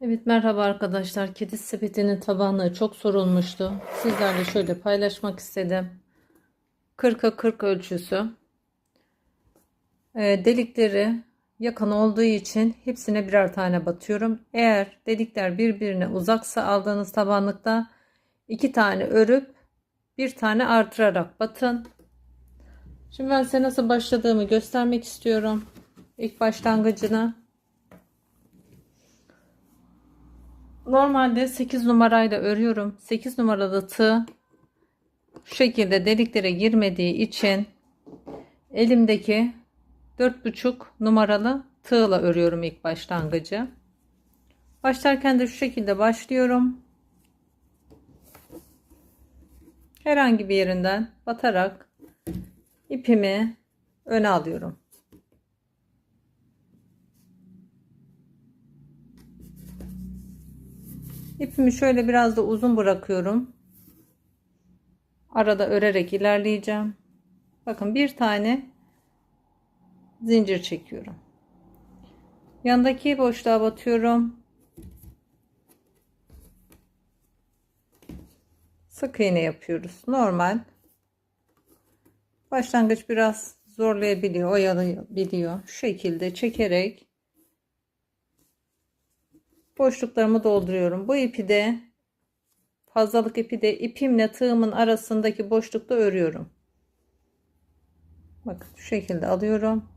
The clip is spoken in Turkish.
Evet merhaba arkadaşlar. Kedi sepetinin tabanlığı çok sorulmuştu. Sizlerle şöyle paylaşmak istedim. 40'a 40 ölçüsü. Ee, delikleri yakın olduğu için hepsine birer tane batıyorum. Eğer delikler birbirine uzaksa aldığınız tabanlıkta iki tane örüp bir tane artırarak batın. Şimdi ben size nasıl başladığımı göstermek istiyorum. İlk başlangıcını. Normalde 8 numarayla örüyorum. 8 numaralı tığ şu şekilde deliklere girmediği için elimdeki 4,5 numaralı tığla örüyorum ilk başlangıcı. Başlarken de şu şekilde başlıyorum. Herhangi bir yerinden batarak ipimi öne alıyorum. İpimi şöyle biraz da uzun bırakıyorum. Arada örerek ilerleyeceğim. Bakın bir tane zincir çekiyorum. Yandaki boşluğa batıyorum. Sık iğne yapıyoruz. Normal. Başlangıç biraz zorlayabiliyor, oyalayabiliyor. Şu şekilde çekerek boşluklarımı dolduruyorum. Bu ipi de fazlalık ipi de ipimle tığımın arasındaki boşlukta örüyorum. Bakın şu şekilde alıyorum.